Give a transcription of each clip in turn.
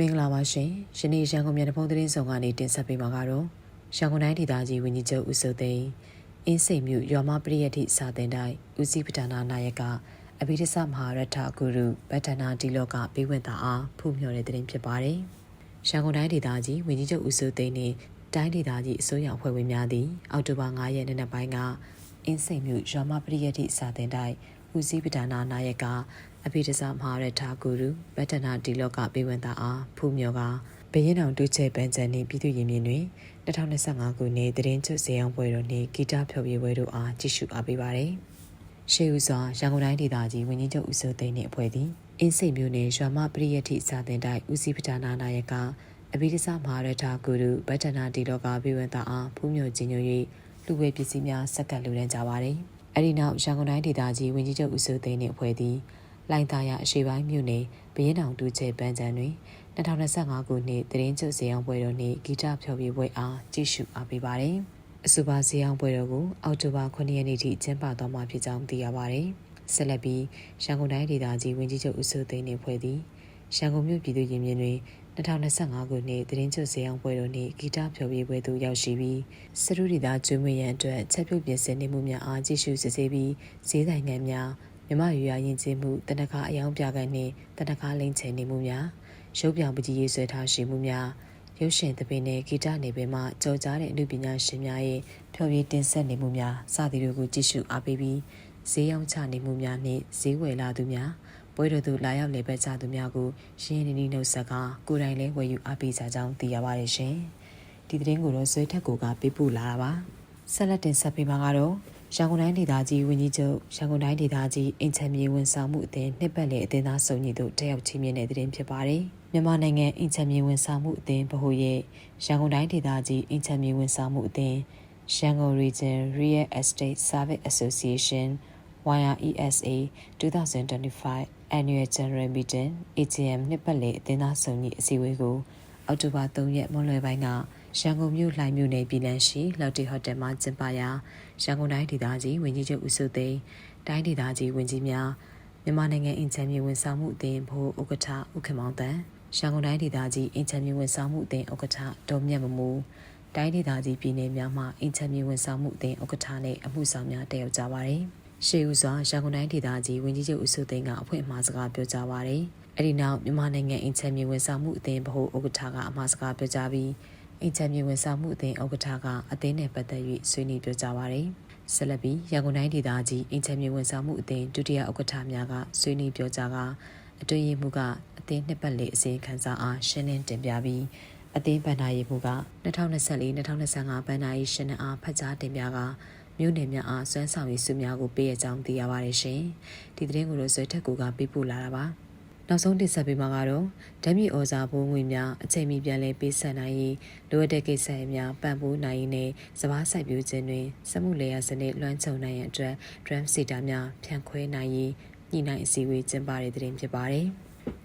မင်္ဂလာပါရှင်။ယနေ့ရန်ကုန်မြို့တဖုံးသတင်းဆောင်ကနေတင်ဆက်ပေးမှာကတော့ရန်ကုန်တိုင်းဒေသကြီးဝန်ကြီးချုပ်ဦးစိုးသိန်းအင်းစိန်မြို့ရွာမပရိယတ်တိစာတင်တိုင်းဦးစီးပဌာနာနာယကအဘိဓိစမဟာရထဂုရုဗတ္တနာဒီလောကပေးဝင်တာအားဖူးမြော်တဲ့သတင်းဖြစ်ပါတယ်။ရန်ကုန်တိုင်းဒေသကြီးဝန်ကြီးချုပ်ဦးစိုးသိန်းနှင့်တိုင်းဒေသကြီးအစိုးရအဖွဲ့ဝင်များသည်အောက်တိုဘာ9ရက်နေ့နက်ပိုင်းကအင်းစိန်မြို့ရွာမပရိယတ်တိစာတင်တိုင်းဦးစီးပဌာနာနာယက အဘိဓစမဟာရထဂုရုဗတ္တနာဒီလောကပေးဝင်တာအားဖူးမြော်ကဘရင်အောင်တိုးချဲပန်းချန်နှင့်ပြည်သူ့ရင်မြင်တွင်2025ခုနှစ်တရင်ချွတ်စေအောင်ပွဲတော်နှင့်ဂီတဖျော်ဖြေပွဲတို့အားကြည့်ရှုအားပေးပါရယ်။ရှေးဦးစွာရန်ကုန်တိုင်းဒေသကြီးဝန်ကြီးချုပ်ဦးစိုးသိန်းနှင့်အဖွဲ့သည်အင်းစိန်မြို့နယ်ရွာမပရိယတ်ထိစာတင်တိုင်းဦးစီးပဌာနာနာယကအဘိဓစမဟာရထဂုရုဗတ္တနာဒီလောကပေးဝင်တာအားဖူးမြော်ခြင်းညွှန်၍လူဝဲပစ္စည်းများစက္ကပ်လူရန်ကြပါရယ်။အဲဒီနောက်ရန်ကုန်တိုင်းဒေသကြီးဝန်ကြီးချုပ်ဦးစိုးသိန်းနှင့်အဖွဲ့သည် လိုင်သာယာအရှိပိုင်းမြို့နယ်ဘရင်တောင်တူချေပန်းချံတွင်2025ခုနှစ်တရင်ကျွတ်စေအောင်ပွဲတော်နှင့်ဂီတဖျော်ဖြေပွဲအားကြည့်ရှုအားပေးပါတယ်။အဆိုပါစေအောင်ပွဲတော်ကိုအောက်တိုဘာ9ရက်နေ့ထိကျင်းပသွားမှာဖြစ်ကြောင်းသိရပါတယ်။ဆက်လက်ပြီးရန်ကုန်တိုင်းဒေသကြီးဝန်ကြီးချုပ်ဦးစိုးသိန်းနှင့်ဖွဲ့သည်ရန်ကုန်မြို့ပြည်သူ့ရင်မြင်တွင်2025ခုနှစ်တရင်ကျွတ်စေအောင်ပွဲတော်နှင့်ဂီတဖျော်ဖြေပွဲသို့ရောက်ရှိပြီးစရုဒီသားကျွေးမွေးရန်အတွက်ချက်ပြုတ်ပြင်ဆင်နေမှုများအားကြည့်ရှုစစ်ဆေးပြီးဈေးဆိုင်ငံများ မြမရွာရင်ကျင်းမှုတနခါအယောင်ပြကန်နှင့်တနခါလိမ့်ချင်နေမှုများရုပ်ပြောင်ပကြီးရေးဆွဲထားရှိမှုများရုပ်ရှင်သပင်းနဲ့ဂီတနေပင်မှကြော်ကြားတဲ့အမှုပညာရှင်များရဲ့ဖျော်ဖြေတင်ဆက်နေမှုများစသည်တို့ကိုကြည့်ရှုအားပေးပြီးဈေးရောင်းချနေမှုများနှင့်ဈေးဝယ်လာသူများပွဲတော်သို့လာရောက်လည်ပတ်ကြသူများကိုရှင်းရင်းနှီးနှုတ်ဆက်ကကိုယ်တိုင်လည်းဝယ်ယူအားပေးကြကြောင်းသိရပါတယ်ရှင်။ဒီသတင်းကိုတော့ဇွဲထက်ကိုကပေးပို့လာတာပါ။ဆက်လက်တင်ဆက်ပေးမှာကတော့ ရန်ကုန်တိုင်းဒေသကြီးဝန်ကြီးချုပ်ရန်ကုန်တိုင်းဒေသကြီးအင်ချမ်းမြေဝန်ဆောင်မှုအသင်းနှစ်ပတ်လည်အသင်းသားစုံညီတို့တက်ရောက်ချီးမြှင့်တဲ့သတင်းဖြစ်ပါတယ်။မြန်မာနိုင်ငံအင်ချမ်းမြေဝန်ဆောင်မှုအသင်းဗဟိုရဲ့ရန်ကုန်တိုင်းဒေသကြီးအင်ချမ်းမြေဝန်ဆောင်မှုအသင်း Shanghai Region Real Estate Service Association YRESA 2025 Annual General Meeting AGM နှစ်ပတ်လည်အသင်းသားစုံညီအစည်းအဝေးကိုအောက်တိုဘာ3ရက်မွန်းလွယ်ပိုင်းက ရန်ကုန်မြို့လှိုင်မြို့နယ်ပြည်လန်းရှိလောက်တီဟိုတယ်မှာကျင်းပရာရန်ကုန်တိုင်းဒေသကြီးဝန်ကြီးချုပ်ဦးစိုးသိန်းတိုင်းဒေသကြီးဝန်ကြီးများမြန်မာနိုင်ငံအင်ချမ်းမြေဝန်ဆောင်မှုအသင်းဘိုးဥက္ကဋ္ဌဦးခင်မောင်တန်းရန်ကုန်တိုင်းဒေသကြီးအင်ချမ်းမြေဝန်ဆောင်မှုအသင်းဥက္ကဋ္ဌဒေါ်မြတ်မမူတိုင်းဒေသကြီးပြည်နယ်များမှအင်ချမ်းမြေဝန်ဆောင်မှုအသင်းဥက္ကဋ္ဌနဲ့အမှုဆောင်များတက်ရောက်ကြပါတယ်ရှေးဦးစွာရန်ကုန်တိုင်းဒေသကြီးဝန်ကြီးချုပ်ဦးစိုးသိန်းကအဖွင့်အမှားစကားပြောကြားပါတယ်။အဲဒီနောက်မြန်မာနိုင်ငံအင်ချမ်းမြေဝန်ဆောင်မှုအသင်းဗဟိုဥက္ကဋ္ဌကအမှားစကားပြောကြားပြီး အင်ချမ်းမြေဝန်ဆောင်မှုအသင်းဥက္ကဋ္ဌကအသင်းနဲ့ပတ်သက်၍ဆွေးနွေးပြောကြားပါတယ်။ဆက်လက်ပြီးရန်ကုန်တိုင်းဒေသကြီးအင်ချမ်းမြေဝန်ဆောင်မှုအသင်းဒုတိယဥက္ကဋ္ဌများကဆွေးနွေးပြောကြားကအတွေ့အမှုကအသင်းနှစ်ပတ်လည်အစီအခံစာအားရှင်းလင်းတင်ပြပြီးအသင်းဗန္ဒာရေးမှုက2024-2025ဗန္ဒာရေးရှင်းလင်းအားဖတ်ကြားတင်ပြကမြို့နယ်များအားစွမ်းဆောင်ရည်စုများကိုပေးရကြောင်းသိရပါတယ်ရှင်။ဒီသတင်းကိုတော့ဇွဲထက်ကူကပေးပို့လာတာပါ။ နောက်ဆုံးတင်ဆက်ပေးမှာကတော့ဓမြဩဇာဘိုးငွေများအချိန်မီပြန်လည်ပေးဆက်နိုင်ရေးလိုအပ်တဲ့ကိစ္စတွေများပံ့ပိုးနိုင်ရေးနဲ့စပားစိုက်ပျိုးခြင်းတွင်စမှုလေယာစနစ်လွှမ်းခြုံနိုင်ရန်အတွက် drum seater များဖြန့်ခွဲနိုင်ရေးညှိနှိုင်းအစည်းအဝေးကျင်းပတဲ့တဲ့တင်ဖြစ်ပါတယ်။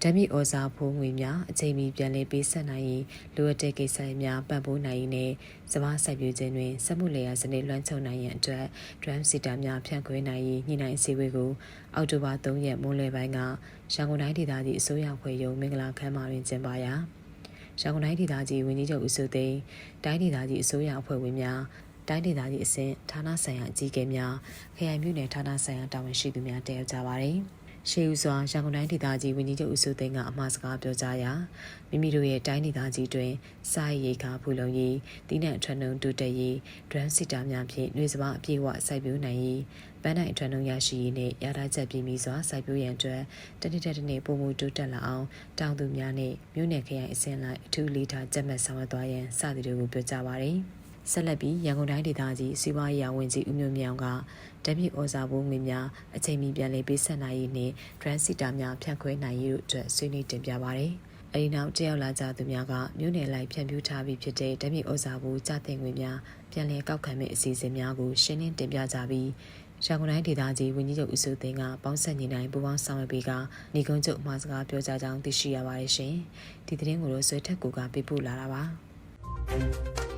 ဓမြဩဇာဖိုးငွေများအချိန်မီပြန်လည်ပေးဆက်နိုင်ရေးလိုအပ်တဲ့ကိစ္စများပံ့ပိုးနိုင်ရေးနဲ့စမစိုက်ပျိုးခြင်းတွင်စက်မှုလျာစနစ်လွှမ်းခြုံနိုင်ရန်အတွက် drum seater များဖြန့်ခွဲနိုင်ရေးညှိနှိုင်းအစည်းအဝေးကိုအောက်တိုဘာ3ရက်မိုးလယ်ပိုင်းကရန်ကုန်တိုင်းဒေသကြီးအစိုးရဖွဲ့ရုံမင်္ဂလာခမ်းမတွင်ကျင်းပရာရန်ကုန်တိုင်းဒေသကြီးဝန်ကြီးချုပ်ဦးစိုးသိန်းတိုင်းဒေသကြီးအစိုးရအဖွဲ့ဝင်များတိုင်းဒေသကြီးအဆင့်ဌာနဆိုင်ရာအကြီးအကဲများခရိုင်မြို့နယ်ဌာနဆိုင်ရာတာဝန်ရှိသူများတက်ရောက်ကြပါတယ်။ ရှေးဦးစွာရန်ကုန်တိုင်းဒေသကြီးဝန်ကြီးချုပ်ဦးစိုးသိန်းကအမှားစကားပြောကြားရာမိမိတို့ရဲ့တိုင်းဒေသကြီးတွင်စာရေးခါဖူလုံရေးတိနံအထွန်းနှုံတိုးတက်ရေးဒရန်စီတာများဖြင့်နှွေစပါအပြည့်အဝစိုက်ပျိုးနိုင်ရေးပန်းနိုင်အထွန်းနှုံရရှိရေးနှင့်ရထားချက်ပြည့်မီစွာစိုက်ပျိုးရန်အတွက်တနေ့တစ်နေ့ပုံမှုတိုးတက်လာအောင်တောင်သူများနှင့်မြို့နယ်ခရိုင်အစဉ်လိုက်အထူးလေးထားကြက်မှတ်ဆောင်ရွက်သွားရန်စသည်တို့ကိုပြောကြားပါသည် ဆက်လက်ပြီးရန်ကုန်တိုင်းဒေသကြီးစီးပွားရေးဝန်ကြီးဦးမျိုးမြောင်ကတပြည့်ဩဇာဘိုးငွေများအချိန်မီပြန်လည်ပေးဆက်နိုင်ရေးနှင့် transiter များဖြန့်ခွဲနိုင်ရေးတို့အတွက်ဆွေးနွေးတင်ပြပါရယ်။အဲဒီနောက်တယောက်လာကြသူများကမြို့နယ်လိုက်ဖြန့်ဖြူးထားပြီးဖြစ်တဲ့တပြည့်ဩဇာဘိုးကြတဲ့ငွေများပြန်လည်ကောက်ခံမယ့်အစီအစဉ်များကိုရှင်းလင်းတင်ပြကြပြီးရန်ကုန်တိုင်းဒေသကြီးဝန်ကြီးချုပ်ဦးစိုးသိန်းကပေါင်းဆက်ညီနိုင်ပူးပေါင်းဆောင်ရွက်ပေးကနေကုန်းချုပ်မှာစကားပြောကြားကြောင်းသိရှိရပါတယ်ရှင်။ဒီသတင်းကိုတော့ဆွေထက်ကူကပေးပို့လာတာပါ။